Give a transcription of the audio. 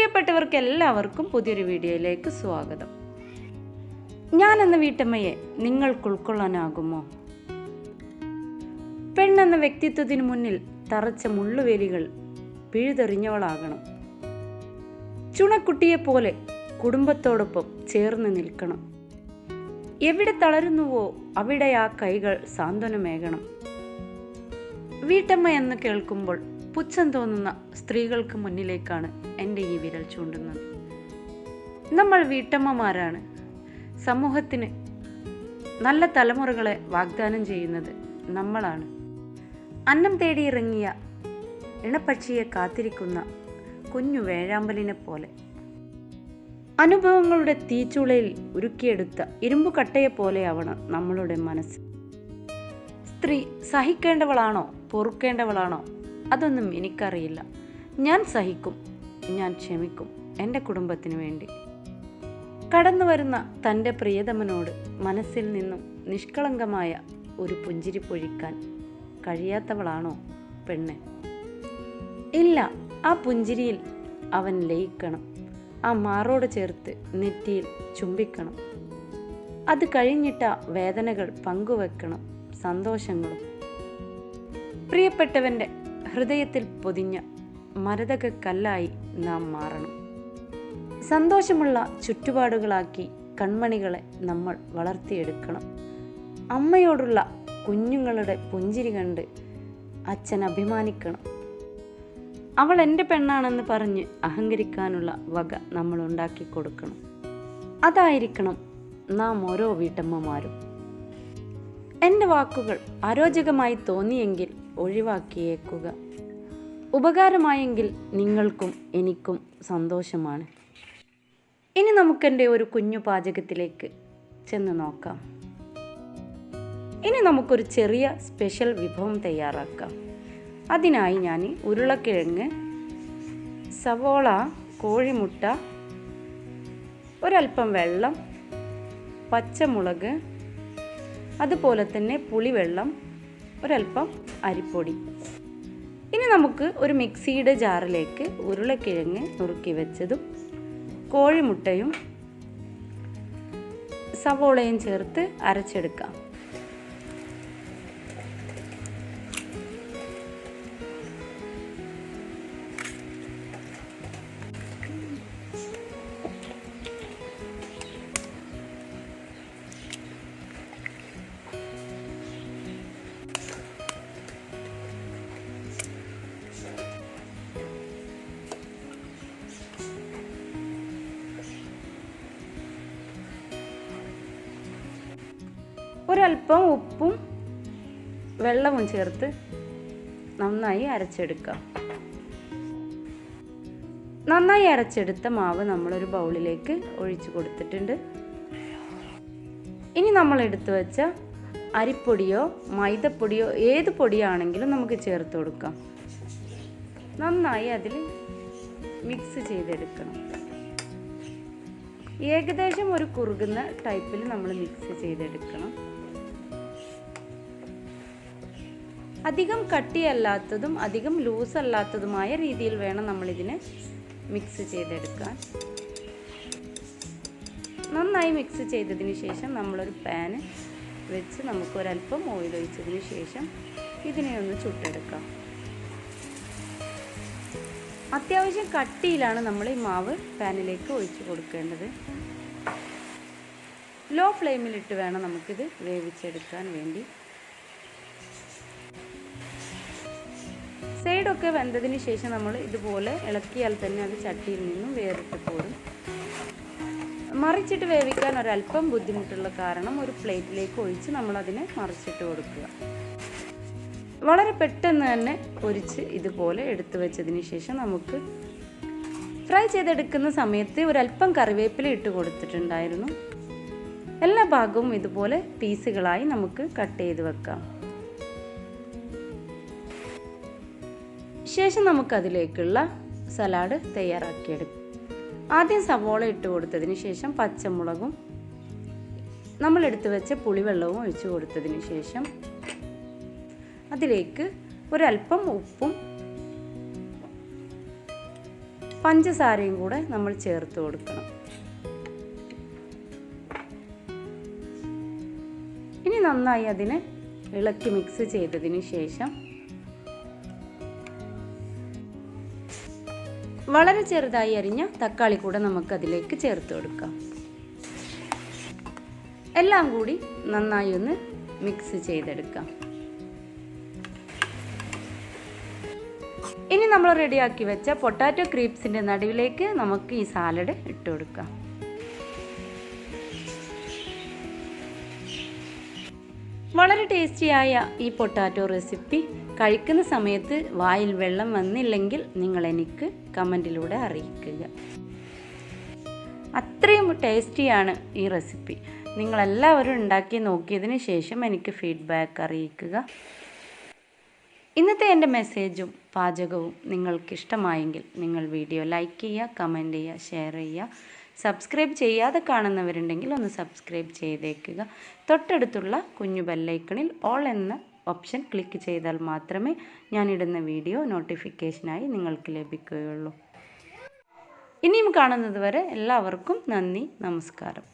പ്രിയപ്പെട്ടവർക്ക് എല്ലാവർക്കും പുതിയൊരു വീഡിയോയിലേക്ക് സ്വാഗതം. ഞാൻ എന്ന വീട്ടമ്മയെ നിങ്ങൾക്ക് ഉൾക്കൊള്ളാനാകുമോ പെണ്ണെന്ന വ്യക്തിത്വത്തിന് മുന്നിൽ തറച്ച മുള്ളുവേലികൾ പിഴുതെറിഞ്ഞവളാകണം. ചുണക്കുട്ടിയെ പോലെ കുടുംബത്തോടൊപ്പം ചേർന്ന് നിൽക്കണം. എവിടെ തളരുന്നുവോ അവിടെ ആ കൈകൾ സാന്ത്വനമേകണം. വീട്ടമ്മ എന്ന് കേൾക്കുമ്പോൾ പുച്ഛം തോന്നുന്ന സ്ത്രീകൾക്ക് മുന്നിലേക്കാണ് എന്റെ ഈ വിരൽ ചൂണ്ടുന്നത്. നമ്മൾ വീട്ടമ്മമാരാണ്. സമൂഹത്തിന് നല്ല തലമുറകളെ വാഗ്ദാനം ചെയ്യുന്നത് നമ്മളാണ്. അന്നം തേടി ഇറങ്ങിയ ഇണപ്പക്ഷിയെ കാത്തിരിക്കുന്ന കുഞ്ഞു വേഴാമ്പലിനെ പോലെ. അനുഭവങ്ങളുടെ തീച്ചുളയിൽ ഉരുക്കിയെടുത്ത ഇരുമ്പു കട്ടയെ പോലെയാവണം നമ്മളുടെ മനസ്സ്. സ്ത്രീ സഹിക്കേണ്ടവളാണോ പൊറുക്കേണ്ടവളാണോ അതൊന്നും എനിക്കറിയില്ല. ഞാൻ സഹിക്കും. ഞാൻ ക്ഷമിക്കും എന്റെ കുടുംബത്തിന് വേണ്ടി. കടന്നു വരുന്ന തന്റെ പ്രിയതമനോട് മനസ്സിൽ നിന്നും നിഷ്കളങ്കമായ ഒരു പുഞ്ചിരി പൊഴിക്കാൻ കഴിയാത്തവളാണോ പെണ്ണ്? ഇല്ല ആ പുഞ്ചിരിയിൽ അവൻ ലയിക്കണം. ആ മാറോട് ചേർത്ത് നെറ്റിയിൽ ചുംബിക്കണം. അത് കഴിഞ്ഞിട്ട വേദനകൾ പങ്കുവെക്കണം സന്തോഷങ്ങളും. പ്രിയപ്പെട്ടവന്റെ ഹൃദയത്തിൽ പൊതിഞ്ഞ മരതക കല്ലായി നാം മാറണം. സന്തോഷമുള്ള ചുറ്റുപാടുകളാക്കി കൺമണികളെ നമ്മൾ വളർത്തിയെടുക്കണം. അമ്മയോടുള്ള കുഞ്ഞുങ്ങളുടെ പുഞ്ചിരി കണ്ട് അച്ഛൻ അഭിമാനിക്കണം. അവൾ എന്റെ പെണ്ണാണെന്ന് പറഞ്ഞ് അഹങ്കരിക്കാനുള്ള വക നമ്മൾ ഉണ്ടാക്കി കൊടുക്കണം. അതായിരിക്കണം നാം ഓരോ വീട്ടമ്മമാരും. എന്റെ വാക്കുകൾ അരോചകമായി തോന്നിയെങ്കിൽ ഒഴിവാക്കിയേക്കുക. ഉപകാരമായെങ്കിൽ നിങ്ങൾക്കും എനിക്കും സന്തോഷമാണ്. ഇനി നമുക്കെന്റെ ഒരു കുഞ്ഞു പാചകത്തിലേക്ക് ചെന്ന് നോക്കാം. ഇനി നമുക്കൊരു ചെറിയ സ്പെഷ്യൽ വിഭവം തയ്യാറാക്കാം. അതിനായി ഞാൻ ഉരുളക്കിഴങ്ങ് സവോള കോഴിമുട്ട ഒരല്പം വെള്ളം പച്ചമുളക് അതുപോലെ തന്നെ പുളിവെള്ളം ഒരല്പം അരിപ്പൊടി. ഇനി നമുക്ക് ഒരു മിക്സിയുടെ ജാറിലേക്ക് ഉരുളക്കിഴങ്ങ് നുറുക്കി വെച്ചതും കോഴിമുട്ടയും സവോളയും ചേർത്ത് അരച്ചെടുക്കാം. ഒരല്പം ഉപ്പും വെള്ളവും ചേർത്ത് നന്നായി അരച്ചെടുക്കാം. നന്നായി അരച്ചെടുത്ത മാവ് നമ്മളൊരു ബൗളിലേക്ക് ഒഴിച്ചു കൊടുത്തിട്ടുണ്ട്. ഇനി നമ്മൾ എടുത്തു വെച്ച അരിപ്പൊടിയോ മൈദപ്പൊടിയോ ഏത് പൊടിയാണെങ്കിലും നമുക്ക് ചേർത്ത് കൊടുക്കാം. നന്നായി അതിൽ മിക്സ് ചെയ്തെടുക്കണം. ഏകദേശം ഒരു കുറുകുന്ന ടൈപ്പിൽ നമ്മൾ മിക്സ് ചെയ്തെടുക്കണം. അധികം കട്ടിയല്ലാത്തതും അധികം ലൂസ് അല്ലാത്തതുമായ രീതിയിൽ വേണം നമ്മളിതിനെ മിക്സ് ചെയ്തെടുക്കാൻ. നന്നായി മിക്സ് ചെയ്തതിന് ശേഷം നമ്മളൊരു പാന് വെച്ച് നമുക്കൊരല്പം ഓയിൽ ഒഴിച്ചതിന് ശേഷം ഇതിനെ ഒന്ന് ചുട്ടെടുക്കാം. അത്യാവശ്യം കട്ടിയിലാണ് നമ്മൾ ഈ മാവ് പാനിലേക്ക് ഒഴിച്ചു കൊടുക്കേണ്ടത്. ലോ ഫ്ലെയിമിലിട്ട് വേണം നമുക്കിത് വേവിച്ചെടുക്കാൻ വേണ്ടി. സൈഡൊക്കെ വെന്തതിന് ശേഷം നമ്മൾ ഇതുപോലെ ഇളക്കിയാൽ തന്നെ അത് ചട്ടിയിൽ നിന്നും വേറിട്ട് പോരും മറിച്ചിട്ട് വേവിക്കാൻ ഒരല്പം ബുദ്ധിമുട്ടുള്ള കാരണം ഒരു പ്ലേറ്റിലേക്ക് ഒഴിച്ച് നമ്മളതിനെ മറിച്ചിട്ട് കൊടുക്കുക. വളരെ പെട്ടെന്ന് തന്നെ പൊരിച്ച് ഇതുപോലെ എടുത്തു വെച്ചതിന് ശേഷം നമുക്ക് ഫ്രൈ ചെയ്തെടുക്കുന്ന സമയത്ത് ഒരല്പം കറിവേപ്പില ഇട്ട് കൊടുത്തിട്ടുണ്ടായിരുന്നു. എല്ലാ ഭാഗവും ഇതുപോലെ പീസുകളായി നമുക്ക് കട്ട് ചെയ്ത് വെക്കാം. ശേഷം നമുക്കതിലേക്കുള്ള സലാഡ് തയ്യാറാക്കിയെടുക്കും. ആദ്യം സവോള ഇട്ട് കൊടുത്തതിന് ശേഷം പച്ചമുളകും നമ്മൾ എടുത്തു വെച്ച പുളിവെള്ളവും ഒഴിച്ചു കൊടുത്തതിന് ശേഷം അതിലേക്ക് ഒരല്പം ഉപ്പും പഞ്ചസാരയും കൂടെ നമ്മൾ ചേർത്ത് കൊടുക്കണം. ഇനി നന്നായി അതിനെ ഇളക്കി മിക്സ് ചെയ്തതിന് ശേഷം വളരെ ചെറുതായി അരിഞ്ഞ തക്കാളി കൂടെ നമുക്കതിലേക്ക് ചേർത്ത് കൊടുക്കാം. എല്ലാം കൂടി നന്നായി ഒന്ന് മിക്സ് ചെയ്തെടുക്കാം. ഇനി നമ്മൾ റെഡിയാക്കി വെച്ച പൊട്ടാറ്റോ ക്രീപ്സിന്റെ നടുവിലേക്ക് നമുക്ക് ഈ സാലഡ് ഇട്ട് കൊടുക്കാം. വളരെ ടേസ്റ്റിയായ ഈ പൊട്ടാറ്റോ റെസിപ്പി കഴിക്കുന്ന സമയത്ത് വായിൽ വെള്ളം വന്നില്ലെങ്കിൽ നിങ്ങൾ എനിക്ക് കമന്റിലൂടെ അറിയിക്കുക. അത്രയും ടേസ്റ്റിയാണ് ഈ റെസിപ്പി. നിങ്ങളെല്ലാവരും ഉണ്ടാക്കി നോക്കിയതിന് ശേഷം എനിക്ക് ഫീഡ്ബാക്ക് അറിയിക്കുക. ഇന്നത്തെ എന്റെ മെസ്സേജും പാചകവും നിങ്ങൾക്ക് ഇഷ്ടമായെങ്കിൽ നിങ്ങൾ വീഡിയോ ലൈക്ക് ചെയ്യുക കമന്റ് ചെയ്യുക ഷെയർ ചെയ്യുക. സബ്സ്ക്രൈബ് ചെയ്യാതെ കാണുന്നവരുണ്ടെങ്കിൽ ഒന്ന് സബ്സ്ക്രൈബ് ചെയ്തേക്കുക. തൊട്ടടുത്തുള്ള കുഞ്ഞു ബെല്ലൈക്കണിൽ ഓൾ എന്ന ഓപ്ഷൻ ക്ലിക്ക് ചെയ്താൽ മാത്രമേ ഞാനിടുന്ന വീഡിയോ നോട്ടിഫിക്കേഷനായി നിങ്ങൾക്ക് ലഭിക്കുകയുള്ളൂ. ഇനിയും കാണുന്നത് വരെ എല്ലാവർക്കും നന്ദി നമസ്കാരം.